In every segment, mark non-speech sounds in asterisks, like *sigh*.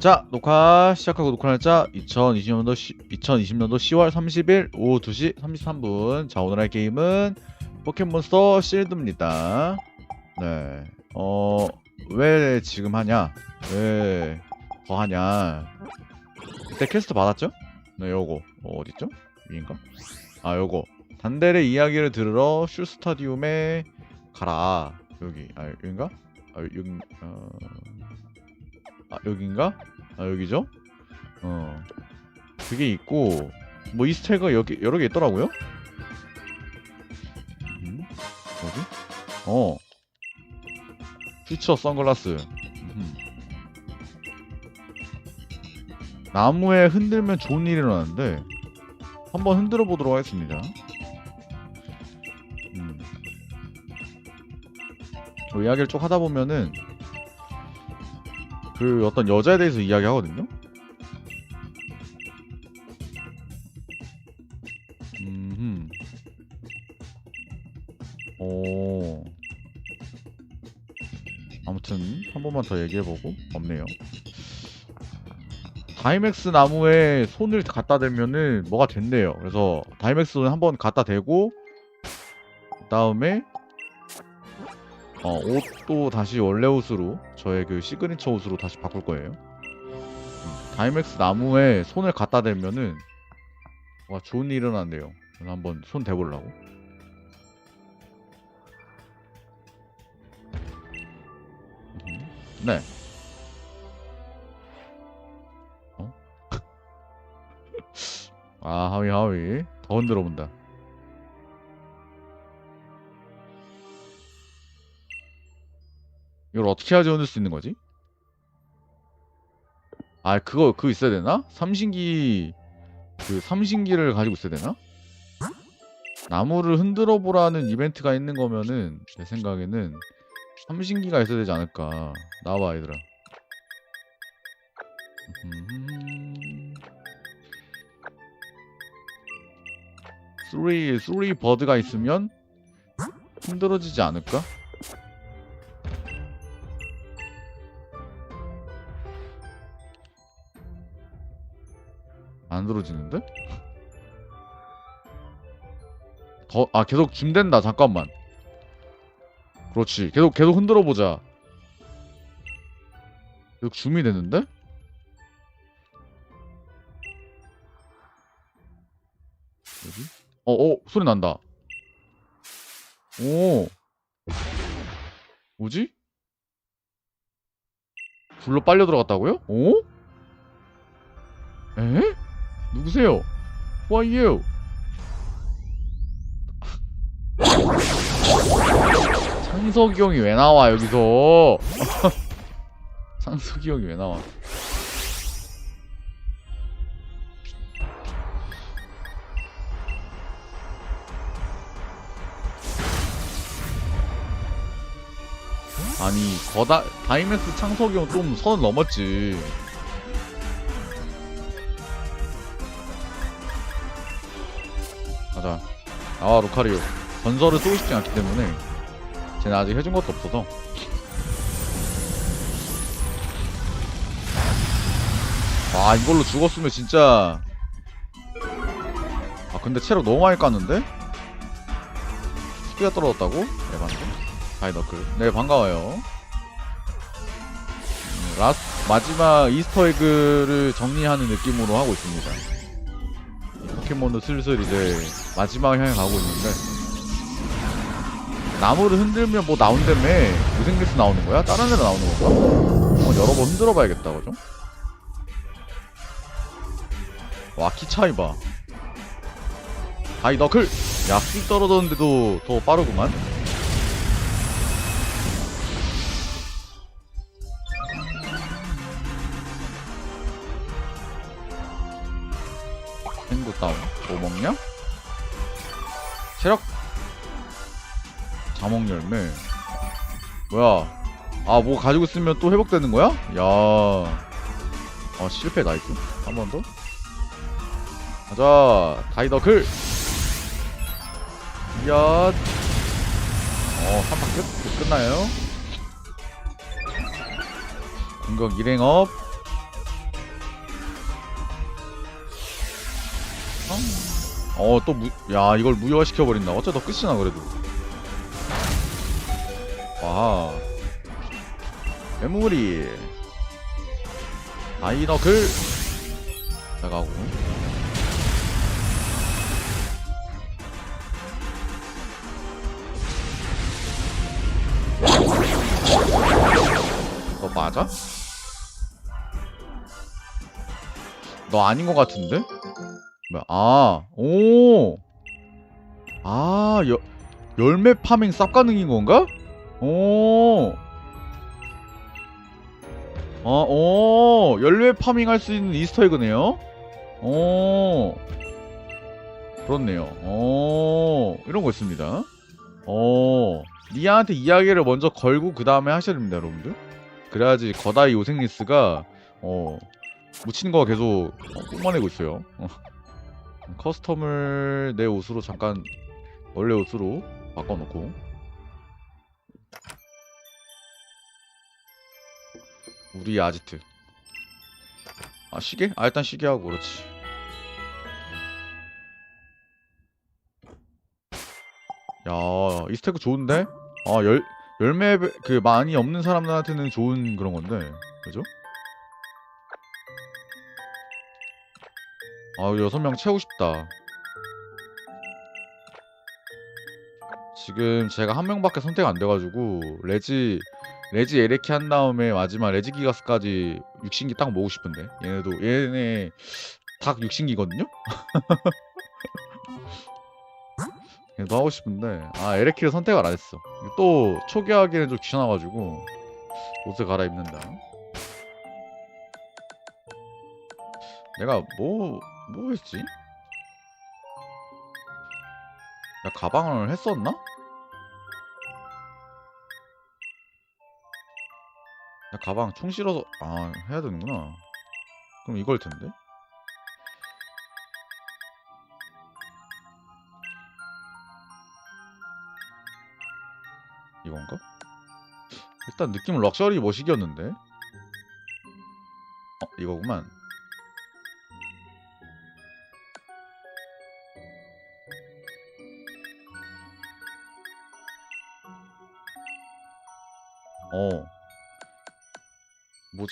자, 녹화 시작하고 녹화 날짜 2020년도 2020년도 10월 30일 오후 2시 33분. 자, 오늘 할 게임은 포켓몬스터 실드입니다. 네. 어, 왜 지금 하냐? 왜 더 하냐? 그때 퀘스트 받았죠? 네, 요거. 어, 어딨죠? 위인가? 아, 요거. 단델의 이야기를 들으러 슈 스타디움에 가라. 여기. 아, 여긴가? 아, 여기 어... 아, 여긴가? 아, 여기죠? 어. 그게 있고 뭐 이스터에가 여기 여러 개 있더라고요. 음? 뭐지? 어. 퓨처 선글라스. 음. 나무에 흔들면 좋은 일이 일어나는데 한번 흔들어 보도록 하겠습니다. 음. 뭐 이야기를 쭉 하다 보면은 그 어떤 여자에 대해서 이야기하거든요. 음. 오. 아무튼 한 번만 더 얘기해보고 없네요. 다이맥스 나무에 손을 갖다 대면은 뭐가 된대요. 그래서 다이맥스 손을 한번 갖다 대고 그 다음에 어, 옷도 다시 원래 옷으로 저의 그 시그니처 옷으로 다시 바꿀 거예요. 음, 다이맥스 나무에 손을 갖다 대면은 와 좋은 일이 일어난대요. 그래서 한번 손 대보려고. 음, 네. 어? *laughs* 아 하위 하위 더 흔들어 본다. 이걸 어떻게 해야지 얻을 수 있는 거지? 아 그거 그거 있어야 되나? 삼신기 그 삼신기를 가지고 있어야 되나? 나무를 흔들어 보라는 이벤트가 있는 거면은 제 생각에는 삼신기가 있어야 되지 않을까 나와 얘들아 음... 쓰리 쓰리 버드가 있으면 흔들어지지 않을까? 안 들어지는데? 더, 아, 계속 줌 된다. 잠깐만. 그렇지. 계속, 계속 흔들어 보자. 계속 줌이 되는데? 뭐지? 어, 어, 소리 난다. 오. 뭐지? 불로 빨려 들어갔다고요? 오? 에? 누구세요? Who are you? 창석이 형이 왜 나와 여기서? *laughs* 창석이 형이 왜 나와? 아니 거다 다이맥스 창석이 형 좀 선 넘었지. 가자. 나와 루카리오. 전설을 쏘고 싶지 않기 때문에 쟤는 아직 해준 것도 없어서. 와 이걸로 죽었으면 진짜. 아 근데 체력 너무 많이 깠는데? 스피가 떨어졌다고? 에반데? 다이너클. 네 반가워요. 음, 라스 마지막 이스터에그를 정리하는 느낌으로 하고 있습니다. 포켓몬도 슬슬 이제 마지막 향해 가고 있는데 나무를 흔들면 뭐 나온다며 무생리스 나오는 거야? 다른 애로 나오는 건가? 한번 여러 번 흔들어 봐야겠다 그죠? 와 키 차이 봐 다이 너클! 야쑥 떨어졌는데도 더 빠르구만 행구 다운 뭐 먹냐? 체력? 자몽 열매. 뭐야? 아 뭐 가지고 있으면 또 회복되는 거야? 야아 실패 나이스. 한 번 더? 가자. 다이더클. 이야. 어 3판 끝? 끝나요? 공격 일행업. 어? 또 무, 야, 이걸 무효화 시켜버린다. 어째 더 끝이나, 그래도. 와. 메모리. 아이너글. 나가고. 너 맞아? 너 아닌 것 같은데? 뭐야? 아, 오, 아, 여, 열매 파밍 쌉 가능인 건가? 오, 어, 오, 열매 파밍 할 수 있는 이스터 에그네요. 오, 그렇네요. 오, 이런 거 있습니다. 오, 니아한테 이야기를 먼저 걸고 그 다음에 하셔야 됩니다, 여러분들. 그래야지 거다이 요생리스가 어 묻히는 거가 계속 어, 뿜어내고 있어요. 어. 커스텀을 내 옷으로 잠깐 원래 옷으로 바꿔놓고 우리 아지트 아 시계? 아 일단 시계 하고 그렇지 야 이 스테크 좋은데? 아 열, 열매 그 많이 없는 사람들한테는 좋은 그런 건데 그죠? 아 여섯 명 채우고 싶다. 지금 제가 한 명밖에 선택 안 돼가지고 레지 레지 에레키 한 다음에 마지막 레지 기가스까지 육신기 딱 모으고 싶은데 얘네도 얘네 닭 육신기거든요? *laughs* 얘도 하고 싶은데 아 에레키를 선택을 안 했어. 또 초기화하기는 좀 귀찮아가지고 옷을 갈아입는다. 내가 뭐, 뭐 했지? 나 가방을 했었나? 나 가방 총 실어서, 아, 해야 되는구나. 그럼 이걸 텐데? 이건가? 일단 느낌은 럭셔리 머시기였는데? 어, 이거구만.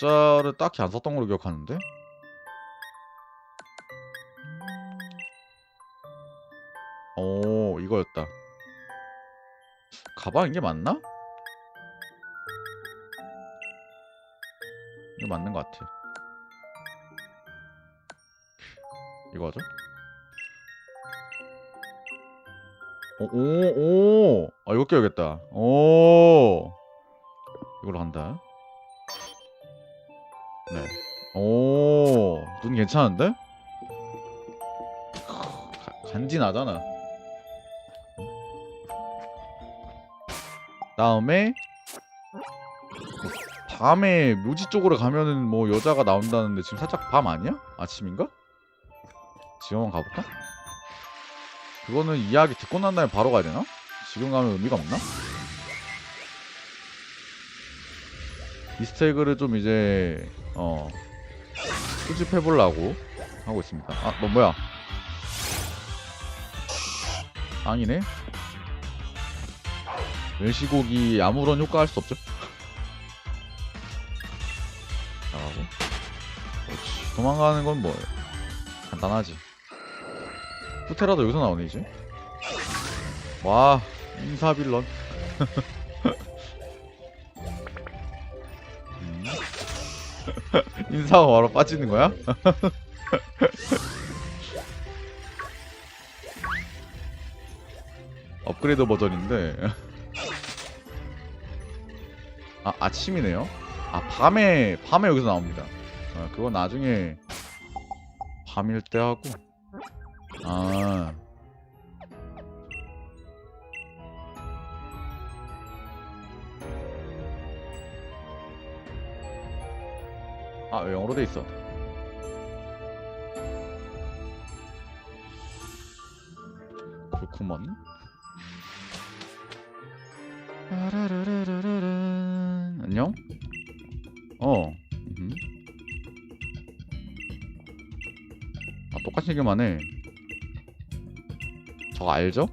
모자를 딱히 안 썼던 걸로 기억하는데? 오, 이거였다. 가방 이게 맞나? 이거 맞는 것 같아. 이거죠? 오, 오, 오. 아, 이거 껴야겠다. 오. 이걸로 한다. 네. 오, 눈 괜찮은데? 가- 간지나잖아. 다음에 밤에 묘지 쪽으로 가면은 뭐 여자가 나온다는데 지금 살짝 밤 아니야? 아침인가? 지금 한번 가볼까? 그거는 이야기 듣고 난 다음에 바로 가야 되나? 지금 가면 의미가 없나? 이스테이크를 좀 이제 어 수집해 보려고 하고 있습니다. 아, 너 뭐야? 아니네. 멸시고기 아무런 효과 할 수 없죠. 나가고. 그렇지. 도망가는 건뭐 간단하지. 후테라도 여기서 나오네 이제. 와 인사빌런. *laughs* *laughs* 인사가 바로 빠지는 거야? *laughs* 업그레이드 버전인데. *laughs* 아 아침이네요? 아 밤에 밤에 여기서 나옵니다. 아, 그건 나중에 밤일 때 하고. 아 아, 왜 영어로 돼 있어? 그렇구먼. 안녕? 어. 음. 아, 똑같이 얘기만 해. 저거 알죠?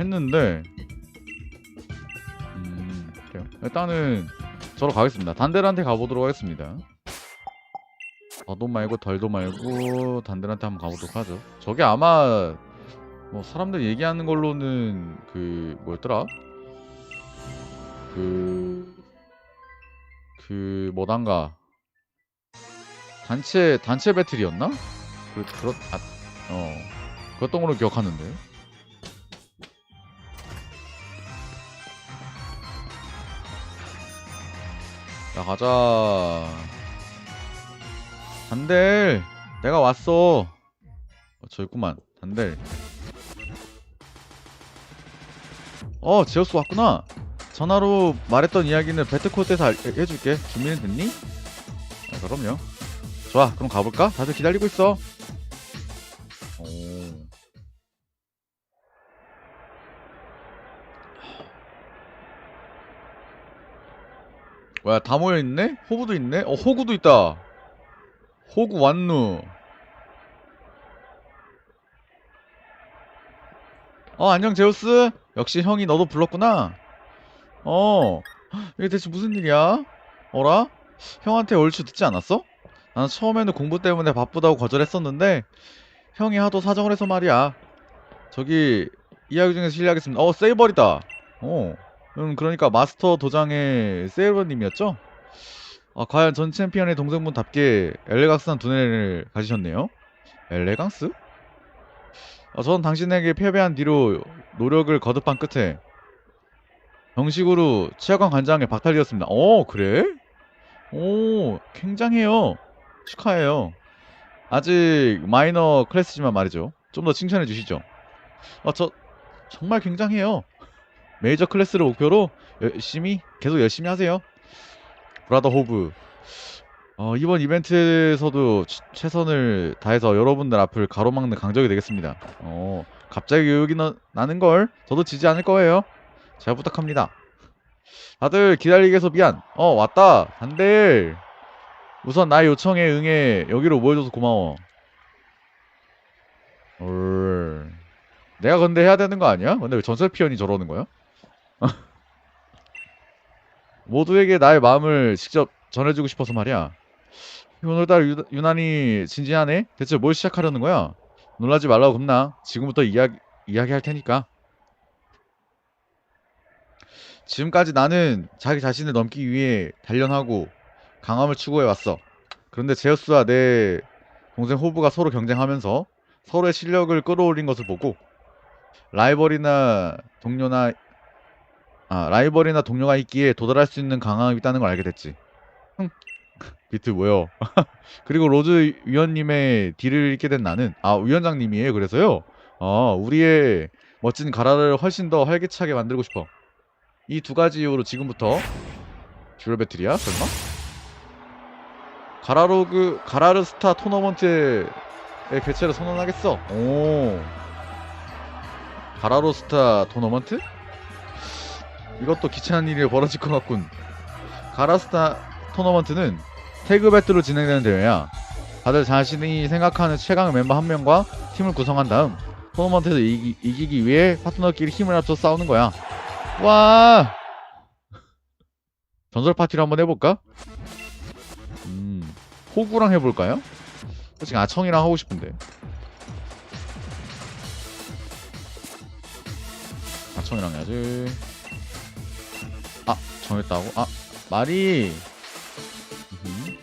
했는데. 일단은 저로 가겠습니다. 단델한테 가보도록 하겠습니다. 더도 말고 덜도 말고 단델한테 한번 가보도록 하죠. 저게 아마 뭐 사람들 얘기하는 걸로는 그 뭐였더라? 그... 그 뭐단가 단체 단체 배틀이었나? 그 그렇 아, 어 그랬던 걸로 기억하는데 자 가자. 단델 내가 왔어. 어, 저 있구만. 단델. 어 제우스 왔구나. 전화로 말했던 이야기는 배트코트에서 알- 해줄게. 준비는 됐니? 아, 그럼요. 좋아 그럼 가볼까? 다들 기다리고 있어 뭐야 다 모여있네? 호구도 있네? 어 호구도 있다 호구 완누 어 안녕 제우스 역시 형이 너도 불렀구나 어 이게 대체 무슨 일이야? 어라? 형한테 얼추 듣지 않았어? 나는 처음에는 공부 때문에 바쁘다고 거절했었는데 형이 하도 사정을 해서 말이야 저기 이야기 중에 실례하겠습니다 어 세이버리다 어 음, 그러니까 마스터 도장의 세이버님이었죠? 아, 과연 전 챔피언의 동생분답게 엘레강스한 두뇌를 가지셨네요 엘레강스? 아, 전 당신에게 패배한 뒤로 노력을 거듭한 끝에 정식으로 치아관 관장에 박탈되었습니다. 어, 그래? 오, 굉장해요. 축하해요. 아직 마이너 클래스지만 말이죠. 좀 더 칭찬해 주시죠. 아, 저 정말 굉장해요. 메이저 클래스를 목표로 열심히 계속 열심히 하세요. 브라더 호브. 어, 이번 이벤트에서도 최- 최선을 다해서 여러분들 앞을 가로막는 강적이 되겠습니다. 어, 갑자기 나, 나는 걸 저도 지지 않을 거예요. 잘 부탁합니다. 다들 기다리게 해서 미안. 어, 왔다. 단들. 우선 나의 요청에 응해 여기로 모여줘서 고마워. 올. 내가 근데 해야 되는 거 아니야? 근데 왜 전설 피언이 저러는 거야? *laughs* 모두에게 나의 마음을 직접 전해주고 싶어서 말이야. 오늘따라 유, 유난히 진지하네? 대체 뭘 시작하려는 거야? 놀라지 말라고 겁나. 지금부터 이야기, 이야기할 테니까. 지금까지 나는 자기 자신을 넘기 위해 단련하고 강함을 추구해 왔어. 그런데 제우스와 내 동생 호브가 서로 경쟁하면서 서로의 실력을 끌어올린 것을 보고 라이벌이나 동료나 아 라이벌이나 동료가 있기에 도달할 수 있는 강함이 있다는 걸 알게 됐지. 흥. 비트 뭐요? *laughs* 그리고 로즈 위원님의 딜을 잃게 된 나는 아 위원장님이에요. 그래서요. 아 우리의 멋진 가라를 훨씬 더 활기차게 만들고 싶어. 이 두 가지 이유로 지금부터 듀얼 배틀이야? 설마? 가라로그 가라르 스타 토너먼트의 개최를 선언하겠어. 오. 가라로 스타 토너먼트? 이것도 귀찮은 일이 벌어질 것 같군. 가라스타 토너먼트는 태그 배틀로 진행되는 대회야. 다들 자신이 생각하는 최강 멤버 한 명과 팀을 구성한 다음 토너먼트에서 이기, 이기기 위해 파트너끼리 힘을 합쳐 싸우는 거야. 와! *laughs* 전설 파티를 한번 해볼까? 음, 호구랑 해볼까요? 솔직히 아청이랑 하고 싶은데. 아청이랑 해야지. 아, 정했다고? 아, 말이. 음흠.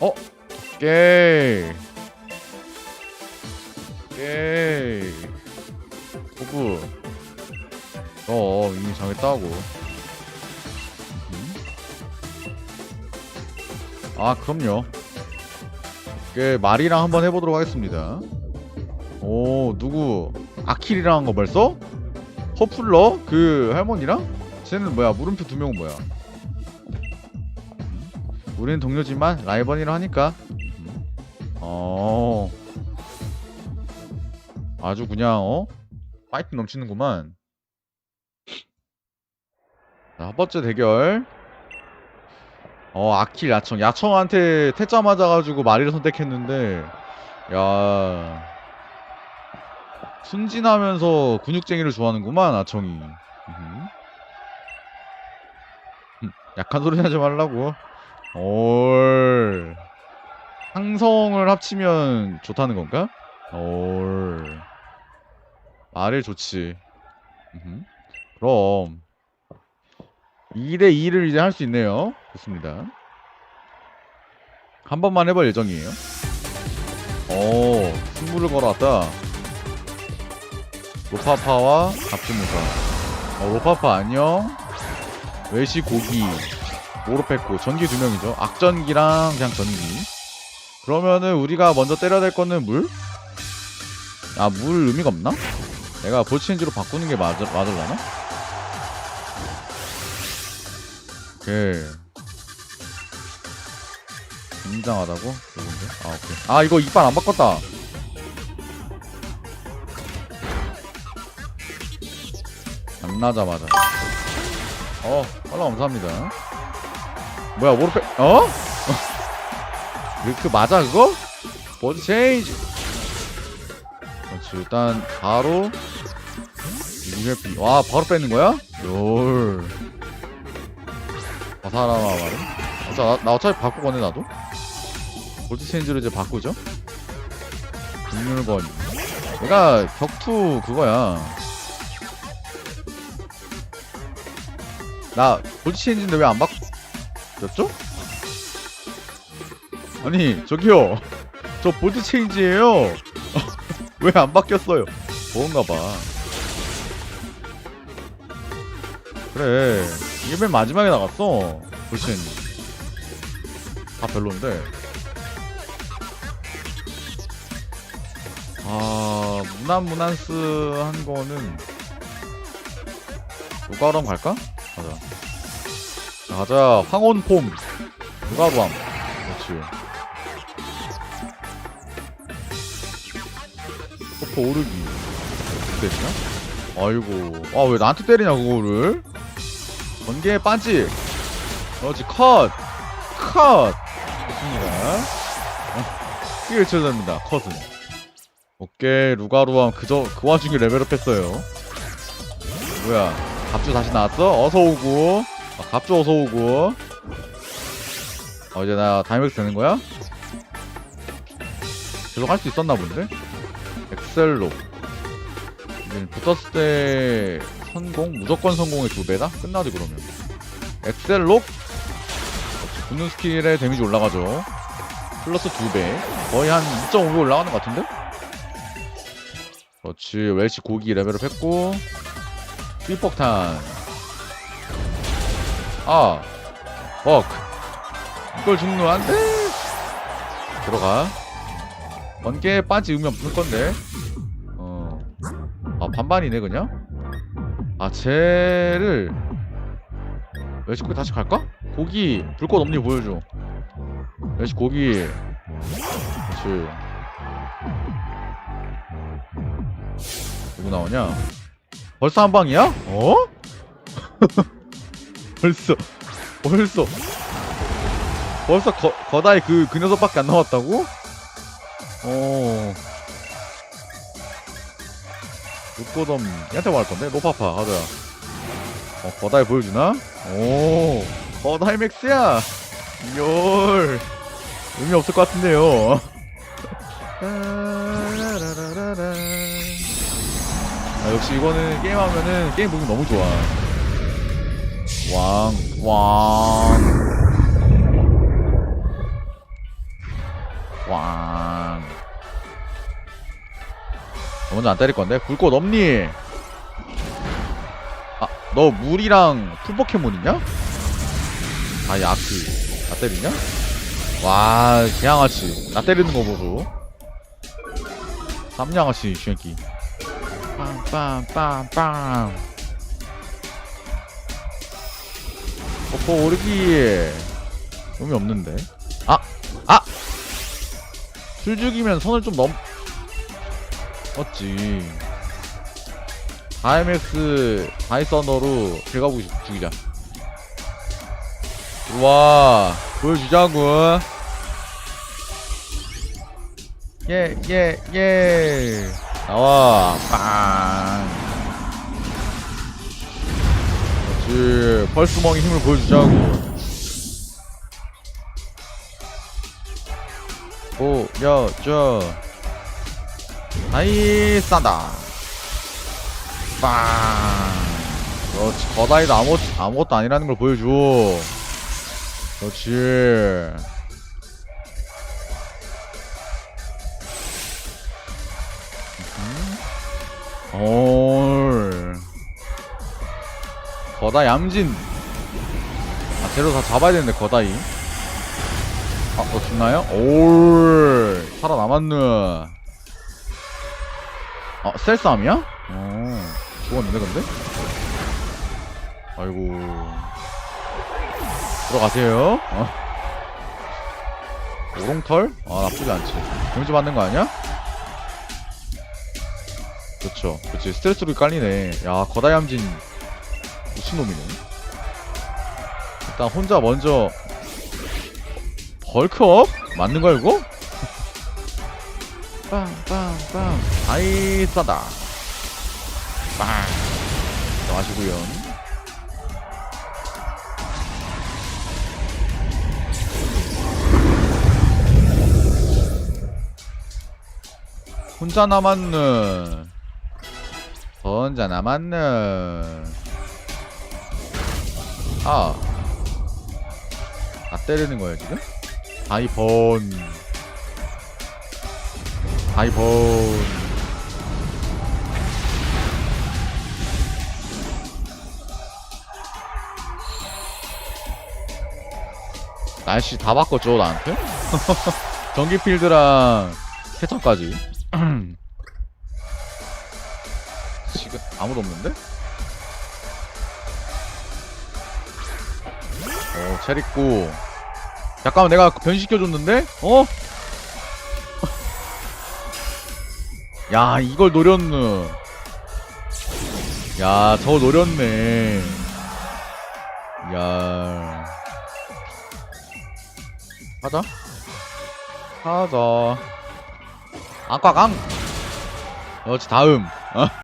어? 오케이. 오케이. 호구. 어, 이미 정했다고. 음흠. 아, 그럼요. 그 말이랑 한번 해보도록 하겠습니다. 오, 누구? 아킬이랑 한 거 벌써? 허플러? 그 할머니랑? 쟤는 뭐야? 물음표 두 명은 뭐야? 음? 우리는 동료지만 라이벌이라 하니까. 음. 어. 아주 그냥 어? 파이팅 넘치는구만. 자, 첫 번째 대결. 어 아킬 야청 야청한테 태자 맞아가지고 마리를 선택했는데 야 순진하면서 근육쟁이를 좋아하는구만 아청이 약한 소리 하지 말라고 올 상성을 합치면 좋다는 건가? 올 말을 좋지. 그럼 2대 2를 이제 할 수 있네요. 좋습니다. 한 번만 해볼 예정이에요. 오, 승부를 걸어왔다. 로파파와 갑주무사. 어, 로파파 안녕. 외시 고기. 모로페코. 전기 두 명이죠. 악전기랑 그냥 전기. 그러면은 우리가 먼저 때려야 될 거는 물? 아, 물 의미가 없나? 내가 볼체인지로 바꾸는 게 맞, 맞을라나? 오케이. 굉장하다고? 아, 오케이. 아, 이거 이빨 안 바꿨다. 안 나자마자. 어, 빨라 감사합니다. 뭐야, 모르페, 어? *laughs* 그 맞아, 그거? 보드 체인지. 그렇지, 일단, 바로, 이맵비. 와, 바로 뺏는 거야? 롤. 아, 사람아 말은? 어차, 나, 나 어차피 바꾸거네, 나도? 볼트 체인지로 이제 바꾸죠? 국물건. 얘가 격투 그거야. 나 볼트 체인지인데 왜 안 바꿨죠? 아니, 저기요. 저 볼트 체인지예요. *laughs* 왜 안 바뀌었어요? 뭔가 봐. 그래. 이게 맨 마지막에 나갔어. 볼트 체인지. 다 별론데. 아, 무난 무난스 한 거는 누가람 갈까? 가자. 자, 가자. 황혼폼. 누가루함. 그렇지. 서퍼 오르기. 때리냐? 아이고. 아, 왜 나한테 때리냐, 그거를? 번개 빠지. 그렇지, 컷. 컷. 좋습니다. 어, 크게 외쳐야 됩니다, 컷은. 오케이 루가루함 그저 그 와중에 레벨업 했어요 뭐야 갑주 다시 나왔어? 어서 오고 아, 갑주 어서 오고 어 이제 나 다이맥스 되는 거야? 계속 할 수 있었나 본데? 엑셀로 이제 붙었을 때 성공? 무조건 성공의 두 배다? 끝나지 그러면 엑셀록 붙는 스킬의 데미지 올라가죠 플러스 두배 거의 한 2.5배 올라가는 것 같은데? 그렇지 웰시 고기 레벨업 했고 삐폭탄. 아 벅. 이걸 죽는 안돼. 들어가. 번개 빠지 의미 없을 건데. 어아 반반이네 그냥? 아 쟤를 웰시 고기 다시 갈까? 고기 불꽃 없니 보여줘. 웰시 고기. 그렇지 누구 나오냐? 벌써 한 방이야? 어? *laughs* 벌써 벌써 벌써 거, 거다의 그, 그 녀석밖에 안 나왔다고? 어 육고덤 얘한테 말할 건데? 노파파 가자 어 거다이 보여주나? 오 거다이 맥스야 열 의미 없을 것 같은데요 *laughs* 아, 역시 이거는 게임하면은 게임 보기 너무 좋아. 왕, 왕, 왕. 너 먼저 안 때릴 건데? 불꽃 없니? 아, 너 물이랑 풀포켓몬 있냐? 아, 야크. 나 때리냐? 와, 개양아치. 나 때리는 거 보소. 쌈양아치, 이 새끼. 빰빰빰빰 버퍼 오르기 의미 없는데. 아! 아! 술 죽이면 선을 좀 넘... 어찌 다이맥스 다이서너로 제가 보기 죽이자. 들어와. 보여주자고. 예예예 나와. 빵. 그렇지. 펄스멍의 힘을 보여주자고. 보여줘. 아이 싸다. 빵. 그렇지. 거다이도 아무, 아무것도 아니라는 걸 보여줘. 그렇지 음. 올 거다이 암진 아 쟤로 다 잡아야 되는데 거다이 아, 너 죽나요? 올 살아남았네 아 셀싸움이야? 어 죽었는데 근데? 아이고 들어가세요 어. 오롱털? 아 나쁘지 않지 경지 받는 거 아니야? 그쵸 그치 스트레스로 깔리네. 야 거다이 함진 미친놈이네. 일단 혼자 먼저 벌크업? 맞는 거야 이거? 빵빵빵. 아이 싸다. 빵. 들어가시구요 혼자 남았네 혼자 남았네 아. 나 때리는 거야, 지금? 다이본. 다이본. 날씨 다 바꿨죠, 나한테? 전기 필드랑 세차까지. 아무도 없는데? 어, 체리꾸. 잠깐만, 내가 변시켜줬는데? 어? *laughs* 야, 이걸 노렸누. 야, 저 노렸네. 야. 가자. 가자. 아까 강. 그렇지, 다음. 어?